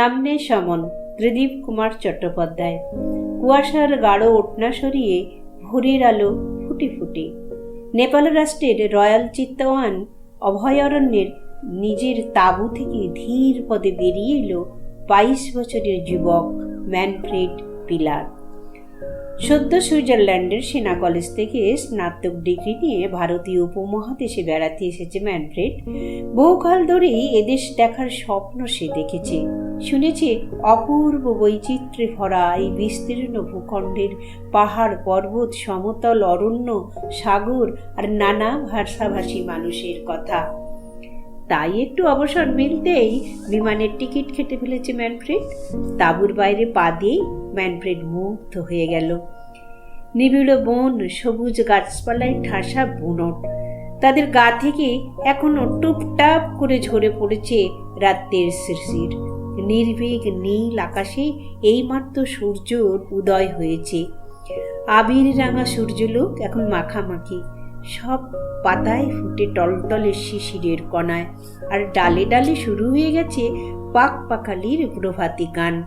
সামনে সমন, ত্রিদীপ কুমার চট্টোপাধ্যায়। কুয়াশার গাঢ় ওটনা সরিয়ে ভোরের আলো ফুটে ফুটে। নেপাল রাষ্ট্রের রয়্যাল চিত্তওয়ান অভয়ারণ্যের নিজের তাঁবু থেকে ধীর পদে বেরিয়ে এলো বাইশ বছরের যুবক ম্যানফ্রেড পিলার। সদ্য সুইজারল্যান্ডের সেনা কলেজ থেকে স্নাতক ডিগ্রি নিয়ে ভারতীয় উপমহাদেশে বেড়াতে এসেছে ম্যানফ্রেড। বহুকাল ধরেই এদেশ দেখার স্বপ্ন সে দেখেছে। শুনেছে অপূর্ব বৈচিত্র্যে ভরা এই বিস্তীর্ণ ভূখণ্ডের পাহাড়, পর্বত, সমতল, অরণ্য, সাগর আর নানা ভাষাভাষী মানুষের কথা। তাই একটু অবসর মিলতেই বিমানের টিকিট কেটে ফেলেছে ম্যানফ্রেড। তাঁবুর বাইরে পা দিয়েই ম্যানফ্রেড মুগ্ধ হয়ে গেল। নিবিড় বন, সবুজ গাছপালায় ঠাসা বুনট। তাদের গা থেকে এখনও টুপটাপ করে ঝরে পড়েছে রাত্রের শিরশির। নির্ভীক নীল আকাশে এইমাত্র সূর্যর উদয় হয়েছে। আবির রাঙা সূর্যলোক এখন মাখামাখি। সব পাতায় ফুটে টলটলে শিশিরের কণায়। আর ডালে ডালে শুরু হয়ে গেছে পাক পাখালির প্রভাতী গান।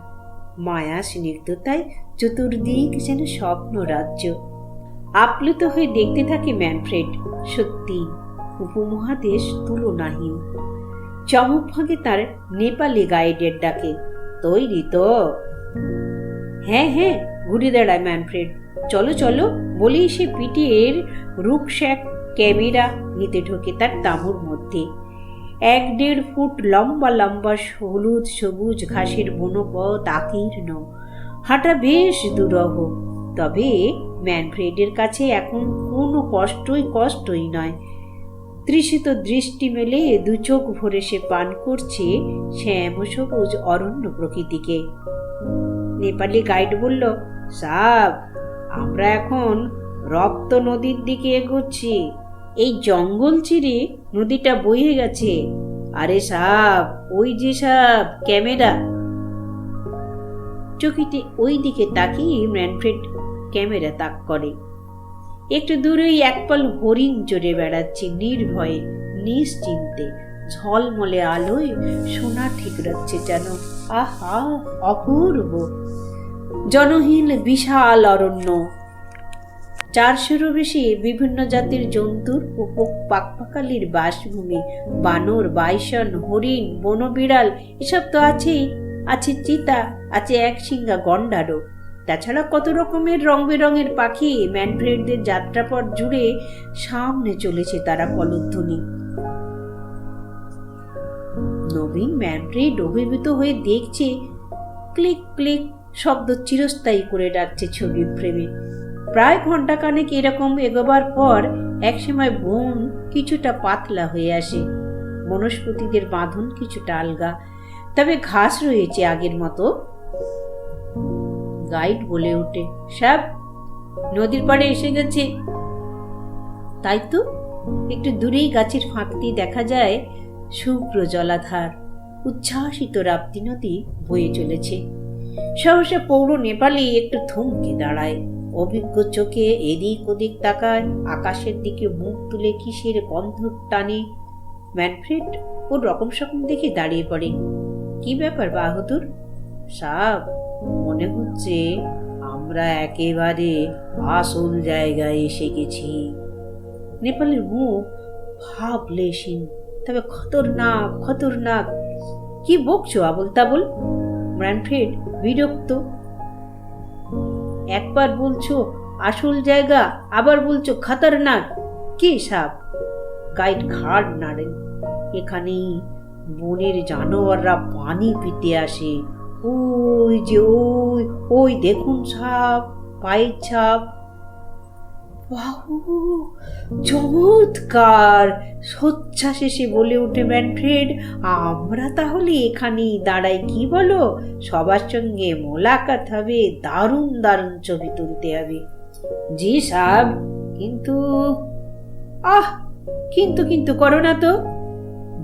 মায়া স্নিগ্ধতায় চতুর্দিক যেন স্বপ্ন রাজ্য। আপ্লুত হয়ে দেখতে থাকে ম্যানফ্রেড। সত্যি, উপমহাদেশ তুলনাহীন। চমক ভাগে তার নেপালি গাইডের ডাকে, তৈরি তো? হ্যাঁ হ্যাঁ ঘুরে দাঁড়ায় ম্যানফ্রেড। চলো চলো বলেই সে পিটির রুকশ্যাক ক্যামেরা নিতে ঢোকে তার তাঁবুর মধ্যে। এক দেড় ফুট লম্বা লম্বা, হলুদ, সবুজ ঘাসের বনপথ আকীর্ণ। হাঁটা বেশ দুরহ। তবে ম্যানফ্রেডের কাছে এখন কোনো কষ্টই কষ্টই নয়। তৃষিত দৃষ্টি মেলে দু চোখ ভরে সে পান করছে শ্যাম সবুজ অরণ্য প্রকৃতিকে। নেপালি গাইড বলল, সাব, আমরা এখন রক্ত নদীর দিকে এগোচ্ছি। এই জঙ্গল চিরে নদীটা বয়ে গেছে। আরে সাব, ওই যে সাব, ক্যামেরা। চকিতে ওই দিকে তাকিয়ে ম্যানফ্রেড ক্যামেরা তাক করে। একটু দূরেই একপাল হরিণ চড়ে বেড়াচ্ছে নির্ভয়ে, নিশ্চিন্তে। ঝলমলে আলোয় সোনা ঠিক রাখছে যেন। আহা, অপূর্ব। জনহীন বিশাল অরণ্য। চারশোরও বেশি বিভিন্ন জাতির জন্তুর ও পাকপাকালির বাসভূমি, বানর, বাইসন, হরিণ, বনবিড়াল, এসব তো আছেই। আছে চিতা, আছে এক সিঙ্গা গন্ডারও। তাছাড়া কত রকমের রং বেরঙের পাখি ম্যানফ্রেডদের যাত্রাপথ জুড়ে সামনে চলেছে তারা কলধ্বনি নবীন ম্যানফ্রেড অভিভূত হয়ে দেখছে, ক্লিক ক্লিক, শব্দ চিরস্থায়ী করে ডাকছে ছবির ফ্রেমে প্রায় ঘন্টাখানেক এরকম এগোবার পর একসময় বন কিছুটা পাতলা হয়ে আসে। বনস্পতিদের বাঁধন কিছুটা আলগা। তবে ঘাস রয়েছে আগের মতো। গাইড বলে ওঠে। সাব নদীর পাড়ে এসে গেছে। তাই তো, একটু দূরেই গাছের ফাঁকটি দেখা যায় শুভ্র জলাধার উচ্ছ্বাসিত রাপ্তি নদী বয়ে চলেছে। সহসা পৌর নেপালি একটু থমকে দাঁড়ায়। অভিজ্ঞ চোখে এদিক ওদিক তাকায়। আকাশের দিকে মুখ তুলে কিসের গন্ধ টানে। ম্যানফ্রেড ওর রকম সকম দেখে দাঁড়িয়ে পড়ে। কি ব্যাপার বাহাদুর? সাব মনে হচ্ছে আমরা একেবারে আসল জায়গায় এসে গেছি। নেপালের মুখ ভাবলেশীন তবে খতরনাক খতরনাক। কি বকছো আবল তাবল ম্যানফ্রেড বিরক্ত। একবার বলছো আসল জায়গা, আবার বলছো খতরনাক। কি সাপ? গাইড ঘাড় নাড়েন। এখানেই বনের জানোয়াররা পানি পিতে আসে। ওই যে ওই ওই দেখুন সাপ, পায়ের ছাপ বাহু, চমৎকার! সোচ্ছ্বাসে বলে উঠে ম্যানফ্রেড, আমরা তাহলে এখানেই দাঁড়াই, কি বলো? সবার সঙ্গে মোলাকাত হবে, দারুণ দারুণ ছবি তুলতে হবে। জি সাব, কিন্তু আহ, কিন্তু কিন্তু করো না তো।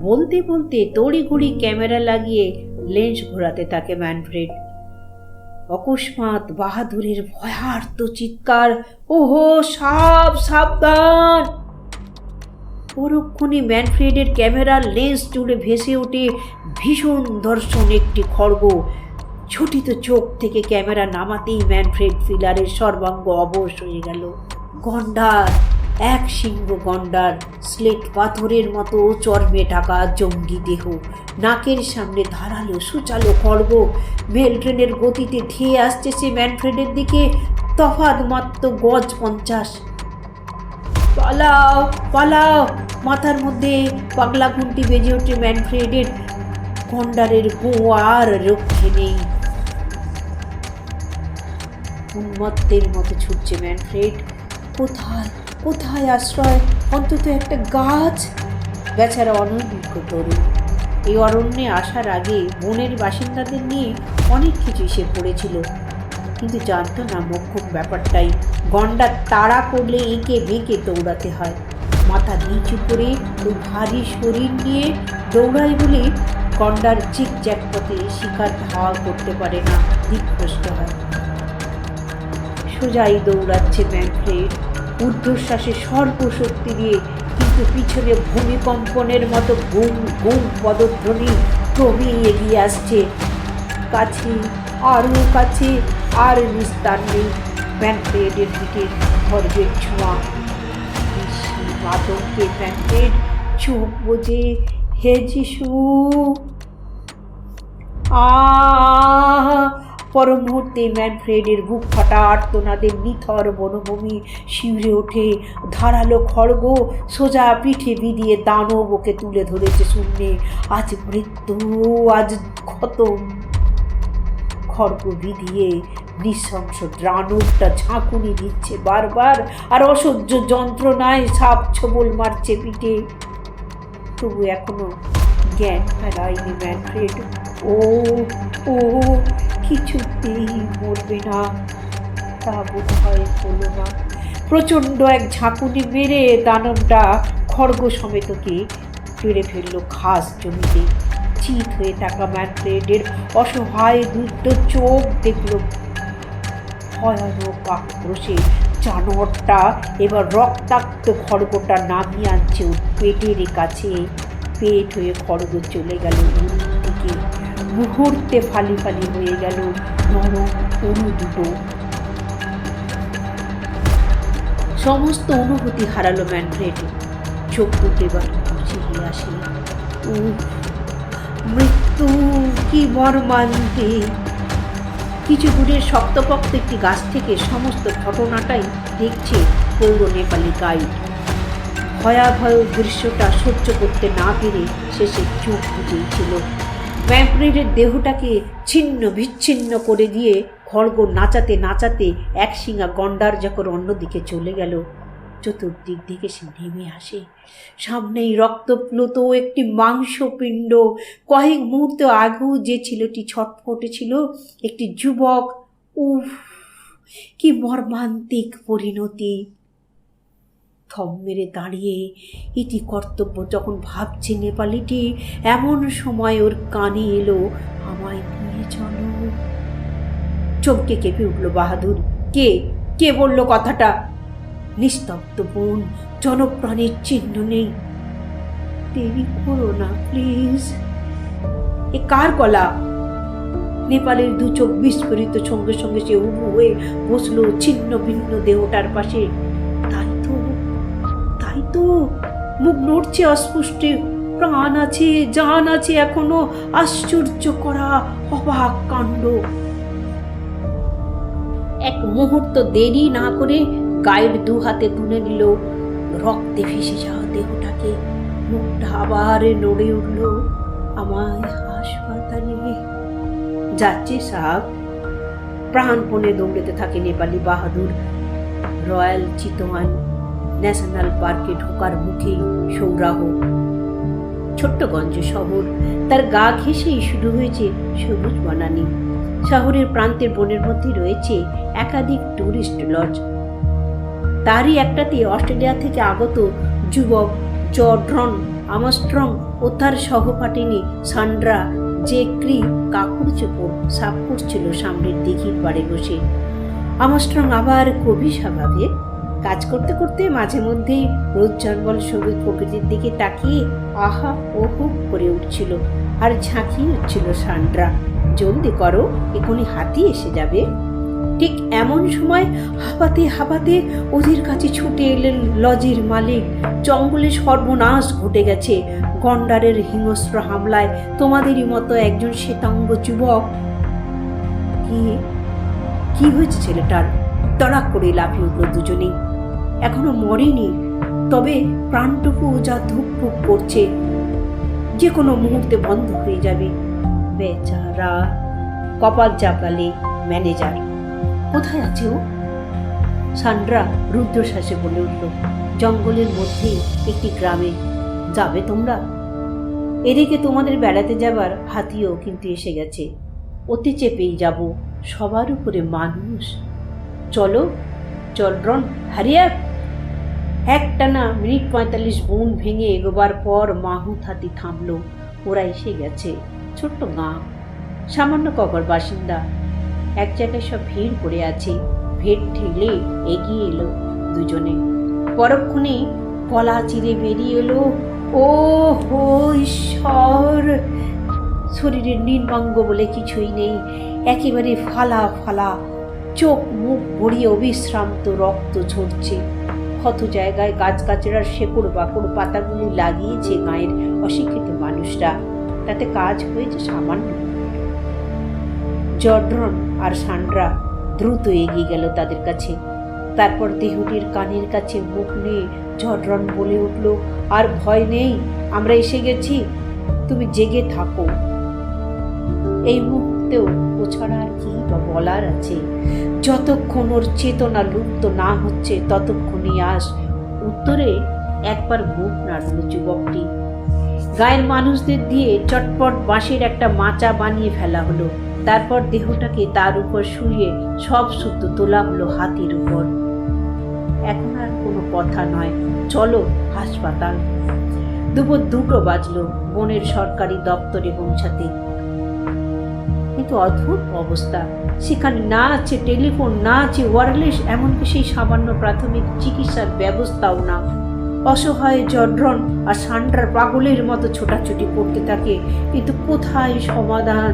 বলতে বলতে, তড়িঘড়ি ক্যামেরা লাগিয়ে লেন্স ঘোরাতে থাকে ম্যানফ্রেড। অকস্মাৎ বাহাদুরের ভয়ার্ত চিৎকার। ওহো সাপ সাবধান! পরক্ষণে ম্যানফ্রেডের ক্যামেরার লেন্স জুড়ে ভেসে ওঠে ভীষণ দর্শন একটি খড়গ। ছুটিত চোখ থেকে ক্যামেরা নামাতেই ম্যানফ্রেড ফিলারের সর্বাঙ্গ অবশ হয়ে গেল। গন্ডার! এক সিংহ গন্ডার, স্লেট পাথরের মতো চর্মে ঢাকা জঙ্গি দেহ। নাকের সামনে ধারালো সুচালো খড়গ মেল গতিতে ধেয়ে আসছে সে ম্যানফ্রেডের দিকে। তফাত মাত্র গজ পঞ্চাশ। পালাও পালাও। মাথার মধ্যে পাগলা ঘুমটি বেজে ওঠে ম্যানফ্রেডের। গন্ডারের গো আর রক্ষে নেই। উন্মত্তের মতো ছুটছে ম্যানফ্রেড। কোথায়? কোথায় আশ্রয়? অন্তত একটা গাছ? বেচারা অনভিজ্ঞ তরুণ এই অরণ্যে আসার আগে বনের বাসিন্দাদের নিয়ে অনেক কিছু সে পড়েছিল। কিন্তু জানতো না মোক্ষম ব্যাপারটাই। গন্ডার তাড়া করলে এঁকে বেঁকে দৌড়াতে হয়। মাথা নিচু করে ওই ভারী শরীর নিয়ে দৌড়ায় বলে গন্ডার চিক জ্যাকপথে শিকার ধাওয়া করতে পারে না দিকভ্রষ্ট হয়। সোজাই দৌড়াচ্ছে ম্যানফ্রেড। ঊর্ধ্বশ্বাসে সর্বশক্তি দিয়ে কিন্তু পিছনে ভূমিকম্পনের মতো গুম গুম পদধ্বনি ক্রমেই এগিয়ে আসছে। কাছে আরও কাছে, আর নিস্তার নেই। ম্যানফ্রেডের দিকে খর্বের ছোঁয়া। আতঙ্কে ম্যানফ্রেড চোখ বোঝে হে যিশু আহ পর মুহূর্তে ম্যানফ্রেডের বুক ফাটা আর্তনাদের নিথর বনভূমি শিউরে ওঠে। ধারালো খড়গ সোজা পিঠে বিদিয়ে দানব ওকে তুলে ধরেছে শূন্যে। আজ মৃত্যু, আজ খতম। খড়গ বিধিয়ে নৃশংস দানবটা ঝাঁকুনি দিচ্ছে বারবার, আর অসহ্য যন্ত্রণায় সাপ ছবল মারছে পিঠে। তবু এখনও জ্ঞান হারায়নি ম্যানফ্রেড। ও ও কিছুতেই মরবে না, তা বোধ হয় হলো না। প্রচণ্ড এক ঝাঁকুনি মেরে দানবটা খড়গ সমেতকে পেরে ফেলল ঘাস জমিতে। চিত হয়ে থাকা ম্যানফ্রেডের অসহায় দুষ্ট চোখ দেখল। ভয়ানক আক্রোশে জানোয়ারটা এবার রক্তাক্ত খড়গটা নামিয়ে আনছে পেটের কাছে। পেট হয়ে খড়গ চলে গেল। মুহূর্তে ফালি ফালি হয়ে গেল নরম উড়ু দুটো সমস্ত অনুভূতি হারালো ম্যানফ্রেড। চোখ দুটো এবার বুঝিয়ে আসে। মৃত্যু, কি মর্মান্তিক কিছু দূরের শক্তপক্ত একটি গাছ থেকে সমস্ত ঘটনাটাই দেখছে পৌর নেপালি গাইড। ভয়াবহ দৃশ্যটা সহ্য করতে না পেরে শেষে চোখ বুঝেছিল ম্যামপ্রেডের দেহটাকে ছিন্ন বিচ্ছিন্ন করে দিয়ে খড়গ নাচাতে নাচাতে এক শিঙা গন্ডার যখন অন্যদিকে চলে গেল, চতুর্দিক থেকে সে নেমে আসে। সামনেই রক্তপ্লুত একটি মাংসপিণ্ড। কয়েক মুহূর্ত আগেও যে ছেলেটি ছটফটে ছিল, একটি যুবক, উফ, কি মর্মান্তিক পরিণতি। থম মেরে দাঁড়িয়ে ইতি কর্তব্য যখন ভাবছে নেপালিটি, এমন সময় ওর কানে এলো, আমায় নিয়ে চলো। চমকে কেঁপে উঠল বাহাদুর। কে? কে বলল কথাটা? নিস্তব্ধ বন, জনপ্রাণীর চিহ্ন নেই। দেরি করো না, প্লিজ। এ কার গলা? নেপালের দু চোখ বিস্ফোরিত সঙ্গে সঙ্গে সে উবু হয়ে বসল ছিন্ন ভিন্ন দেহটার পাশে। তো মুখ নড়ছে অস্পুষ্টে, প্রাণ আছে, জান আছে এখনও, আশ্চর্য করা অবাক কাণ্ড। এক মুহূর্ত দেরি না করে গায়ের দু হাতে তুলে নিল, রক্তে ভেসে যাওয়া দেহটাকে। মুখটা আবার নড়ে উঠল আমায় হাসপাতালে। যাচ্ছে সাহ প্রাণপণে দৌড়েতে থাকে নেপালি বাহাদুর, রয়্যাল চিতওয়ান ন্যাশনাল পার্কে ঢোকার মুখেই সৌরাহ ছোট্টগঞ্জ শহর, তার গা ঘেঁষেই শুরু হয়েছে সবুজ বনানি। শহরের প্রান্তের বনের মধ্যে রয়েছে একাধিক টুরিস্ট লজ। তারই একটাতে অস্ট্রেলিয়া থেকে আগত যুবক জর্ড্রন আমস্ট্রং ও তার সহপাঠিনী সান্ড্রা যে ক্রি চোপড় সাপ করছিল সামনের দিঘির পাড়ে বসে। আমস্ট্রং আবার কবি স্বভাবে কাজ করতে করতে মাঝে মধ্যেই রোদ জঙ্গল সবুজ প্রকৃতির দিকে তাকিয়ে আহা, ওহো করে উঠছিল। আর ঝাঁকিয়ে উঠছিল সান্ড্রা জলদি করো, এখনই হাতি এসে যাবে। ঠিক এমন সময় হাঁপাতে হাঁপাতে ওদের কাছে ছুটে এলেন লজের মালিক। জঙ্গলে সর্বনাশ ঘটে গেছে। গন্ডারের হিংস্র হামলায় তোমাদেরই মতো একজন শ্বেতাঙ্গ যুবক। কি কি হয়েছে ছেলেটার? তড়াক করে লাফিয়ে উঠল দুজনেই। এখনও মরেনি। তবে প্রাণটুকু যা ধুকপুক করছে যে কোনো মুহূর্তে বন্ধ হয়ে যাবে। বেচারা, কপাল চাপড়ালে ম্যানেজার। কোথায় আছে ও? সান্ড্রা রুদ্রশ্বাসে বলে উঠল, জঙ্গলের মধ্যেই একটি গ্রামে। যাবে তোমরা? এদিকে তোমাদের বেড়াতে যাবার হাতিও কিন্তু এসে গেছে। অতি চেপেই যাব, সবার উপরে মানুষ। চলো, চল রন হারিয়া একটানা মিনিট পঁয়তাল্লিশ বন ভেঙে এগোবার পর মাহুত হাতি থামল। ওরা এসে গেছে। ছোট্ট গাঁ সামান্য কবর বাসিন্দা। এক জায়গায় সব ভিড় করে আছে। ভিড় ঠেলে এগিয়ে এলো দুজনে। পরক্ষণে গলা চিরে বেরিয়ে এলো। ও হো ঈশ্বর! শরীরের নির্বাঙ্গ বলে কিছুই নেই। একেবারে ফালা ফালা। চোখ মুখ গড়িয়ে অবিশ্রান্ত রক্ত ঝরছে। ক্ষত জায়গায় গাছগাছড়ার শেকড় বাকড় পাতাগুলি লাগিয়েছে গায়ের অশিক্ষিত মানুষরা, তাতে কাজ হয়েছে সামান্য। জড্রন আর সান্ড্রা দ্রুত এগিয়ে গেল তাদের কাছে। তারপর দেহটির কানের কাছে মুখ নিয়ে জড্রন বলে উঠল, আর ভয় নেই, আমরা এসে গেছি, তুমি জেগে থাকো। এই মুহূর্তেও ও ছাড়া আর কি বা বলার আছে, যতক্ষণ ওর চেতনা লুপ্ত না হচ্ছে, ততক্ষণই আস। উত্তরে একবার মুখ নাড়ল যুবকটি। গায়ের মানুষদের দিয়ে চটপট বাঁশের একটা মাচা বানিয়ে ফেলা হলো। তারপর দেহটাকে তার উপর শুয়ে সব শুদ্ধ তোলা হলো হাতির উপর। এখন আর কোনো কথা নয়। চলো হাসপাতাল। দুপুর দুটো বাজলো। বনের সরকারি দপ্তরে পৌঁছাতে। কিন্তু অদ্ভুত অবস্থা। সেখানে না আছে টেলিফোন, না আছে ওয়ারলেস এমনকি সেই সামান্য প্রাথমিক চিকিৎসার ব্যবস্থাও না। অসহায় জড্রন আর সান্ড্রার পাগলের মতো ছোটাছুটি করতে থাকে। কিন্তু কোথায় সমাধান?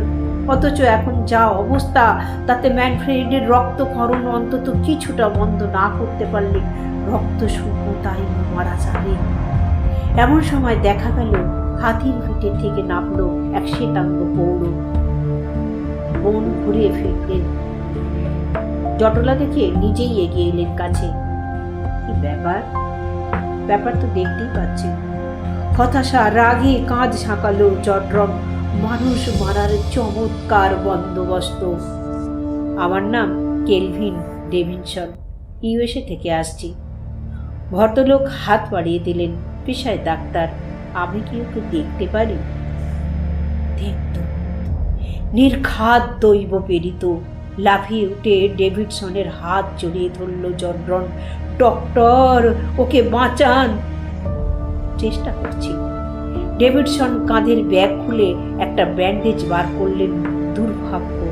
অথচ এখন যা অবস্থা, তাতে ম্যানফ্রেডের রক্তক্ষরণ অন্তত কিছুটা বন্ধ না করতে পারলে রক্ত শূন্যতাই মারা যাবে। এমন সময় দেখা গেল, হাতির ভিটে থেকে নামলো এক শ্বেতাঙ্গ পৌর। বন ঘুরিয়ে ফিরলেন। জটলা দেখে নিজেই এগিয়ে এলেন কাছে। কি ব্যাপার? ব্যাপার তো দেখতেই পাচ্ছেন। হতাশা, রাগে কাঁধ ঝাঁকালো জটরম মানুষ মারার চমৎকার বন্দোবস্ত। আমার নাম কেলভিন ডেভিনসন। ইউএসএ থেকে আসছি। ভদ্রলোক হাত বাড়িয়ে দিলেন, পেশায় ডাক্তার। আমি কি ওকে দেখতে পারি? দেখত। নির্ঘাত দৈব প্রেরিত লাফিয়ে উঠে ডেভিডসনের হাত জড়িয়ে ধরল জনরন ডক্টর, ওকে বাঁচান। চেষ্টা করছি। ডেভিডসন কাঁধের ব্যাগ খুলে একটা ব্যান্ডেজ বার করলেন দুর্ভাগ্য।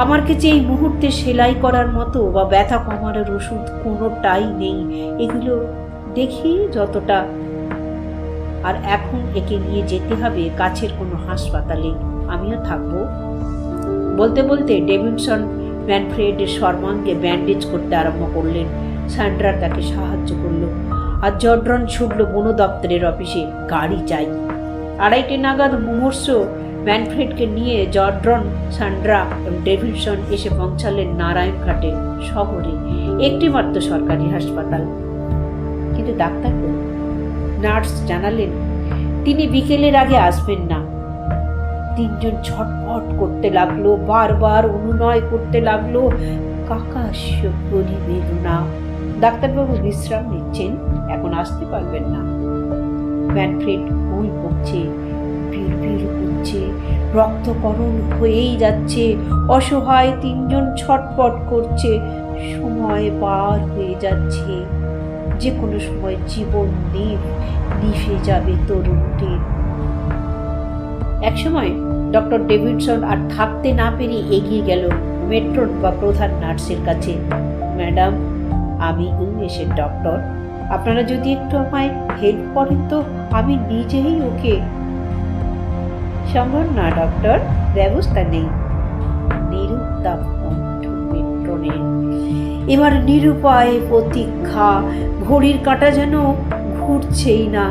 আমার কাছে এই মুহূর্তে সেলাই করার মতো বা ব্যথা কমানোর ওষুধ কোনোটাই নেই। এগুলো দেখি যতটা। আর এখন একে নিয়ে যেতে হবে কাছের কোনো হাসপাতালে। আমিও থাকব। বলতে বলতে ডেভিডসন ম্যানফ্রেডের সর্বাঙ্গে ব্যান্ডেজ করতে আরম্ভ করলেন। স্যান্ড্রা তাকে সাহায্য করল আর জড্রন ছুটল বন দপ্তরের অফিসে, গাড়ি চাই। আড়াইটে নাগাদ মুমূর্ষ ম্যানফ্রেডকে নিয়ে জড্রন সান্ড্রা এবং ডেভিডসন এসে পৌঁছালেন নারায়ণঘাটে শহরে একটি মাত্র সরকারি হাসপাতাল। কিন্তু ডাক্তার নার্স জানালেন, তিনি বিকেলের আগে আসবেন না। তিনজন ছটফট করতে লাগল, বারবার অনুনয় করতে লাগল। কাকা কাকাশ্য বেদনা ডাক্তারবাবু বিশ্রাম নিচ্ছেন, এখন আসতে পারবেন না। ম্যানফ্রেড ভুল করছে ভিড় করছে, রক্তকরণ হয়েই যাচ্ছে, অসহায় তিনজন ছটপট করছে। সময় পার হয়ে যাচ্ছে। যে কোনো সময় জীবন নিভ নিভে যাবে তরুণটির একসময় ডক্টর ডেভিডসন আর থাকতে না পেরে এগিয়ে গেল মেট্রন বা প্রধান নার্সের কাছে। ম্যাডাম, আমি ইংলিশের ডক্টর। আপনারা যদি একটু আমায় হেল্প করেন তো আমি নিজেই ওকে সম্ভব না, ডক্টর। ব্যবস্থা নেই। নিরুত্তাপ এবার নিরুপায় প্রতীক্ষা, ঘড়ির কাঁটা যেন ঘুরছেই না।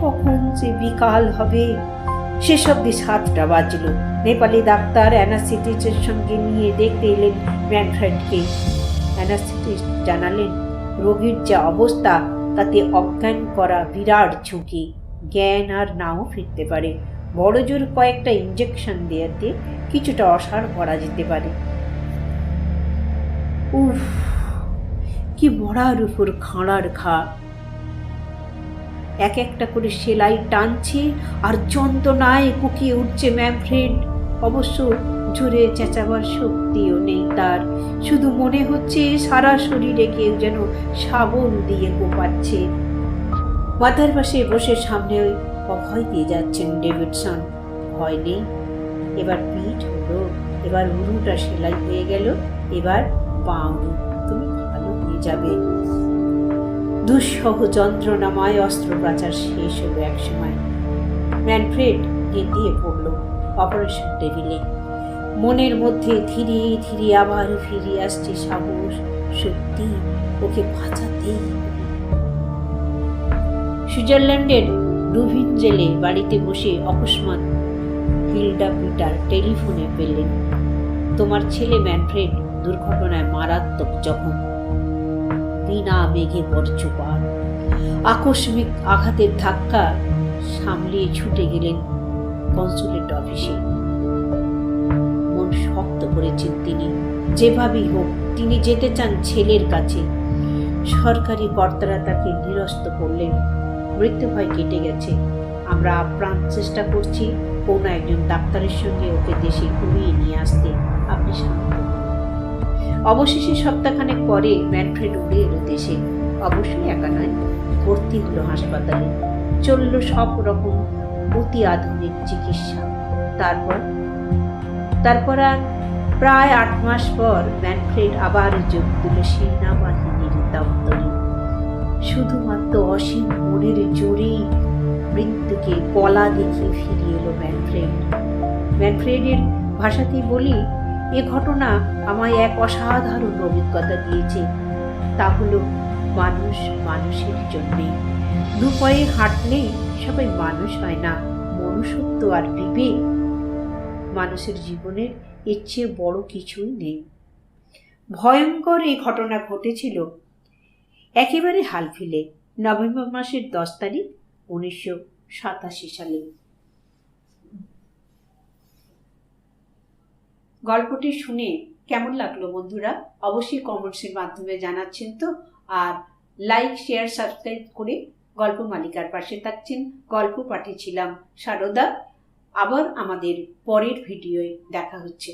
কখন যে বিকাল হবে? শেষ অব্দি সাতটা বাজলো। নেপালি ডাক্তার অ্যানাস্থেটিস্টের সঙ্গে নিয়ে দেখতে এলেন ম্যানফ্রেডকে। অ্যানাস্থেটিস্ট জানালেন, রোগীর যা অবস্থা, তাতে অজ্ঞান করা বিরাট ঝুঁকি। জ্ঞান আর নাও ফিরতে পারে। বড় জোর কয়েকটা ইঞ্জেকশন দেওয়াতে কিছুটা অসাড় করা যেতে পারে। উফ, কি মরার উপর খাঁড়ার ঘা। এক একটা করে সেলাই টানছে আর যন্ত্রণায় কুকিয়ে উঠছে ম্যামফ্রেড অবশ্য জোরে চেঁচাবার শক্তিও নেই তার। শুধু মনে হচ্ছে সারা শরীরে কেউ যেন শাবল দিয়ে কোপাচ্ছে। মাথার পাশে বসে সামনে ওই অভয় দিয়ে যাচ্ছেন ডেভিডসন। ভয় নেই। এবার পিঠ হলো, এবার উরুটা সেলাই হয়ে গেল, এবার বাউরু তুমি ভালো হয়ে যাবে। দুঃসহ যন্ত্রণাময় অস্ত্রোপচার শেষ হলো এক সময়। ম্যানফ্রেড গেঁটিয়ে পড়ল অপারেশন টেবিলে। মনের মধ্যে ধীরে ধীরে আবার ফিরে আসছে সাহস সত্যি ওকে বাঁচাতেই। সুইজারল্যান্ডের ডুভিন জেলে বাড়িতে বসে অকস্মাৎ হিলডা পিটার টেলিফোনে পেলেন তোমার ছেলে ম্যানফ্রেড দুর্ঘটনায় মারাত্মক জখম। বিনা মেঘে বর্জ্যপাত আকস্মিক আঘাতের ধাক্কা সামলিয়ে ছুটে গেলেন কনসুলেট অফিসে। মন শক্ত করেছেন তিনি। যেভাবেই হোক, তিনি যেতে চান ছেলের কাছে। সরকারি কর্তারা তাকে নিরস্ত করলেন। মৃত্যু ভয় কেটে গেছে। আমরা আপ্রাণ চেষ্টা করছি। কোনো একজন ডাক্তারের সঙ্গে ওকে দেশে ঘুরিয়ে নিয়ে আসতে। আপনি হন। অবশেষে সপ্তাহখানেক পরে ম্যানফ্রেড উড়ে এলো দেশে অবশ্যই একা নয়, ভর্তি হলো হাসপাতালে। চলল সব রকম অতি আধুনিক চিকিৎসা। তারপর? তারপর আর প্রায় আট মাস পর ম্যানফ্রেড আবার যোগ দিল সেনাবাহিনীর দপ্তরে। শুধুমাত্র অসীম মনের জোরেই মৃত্যুকে কলা দেখিয়ে ফিরিয়ে এলো ম্যানফ্রেড ম্যানফ্রেডের ভাষাতেই বলি এ ঘটনা আমায় এক অসাধারণ অভিজ্ঞতা দিয়েছে। তা হলো, মানুষ মানুষের জন্যে। দু পায়ে হাঁটলেই সবাই মানুষ হয় না, মনুষ্যত্ব আর বিবেক। মানুষের জীবনের এর চেয়ে বড় কিছুই নেই। ভয়ঙ্কর এই ঘটনা ঘটেছিল একেবারে হালফিলে নভেম্বর মাসের দশ তারিখ, উনিশশো সাতাশি সালে। গল্পটি শুনে কেমন লাগল বন্ধুরা? অবশ্যই কমেন্টসের মাধ্যমে জানাচ্ছেন তো। আর লাইক শেয়ার সাবস্ক্রাইব করে গল্প মালিকার পাশে থাকছেন। গল্প পাঠিয়েছিলাম সারদা। আবার আমাদের পরের ভিডিওয় দেখা হচ্ছে।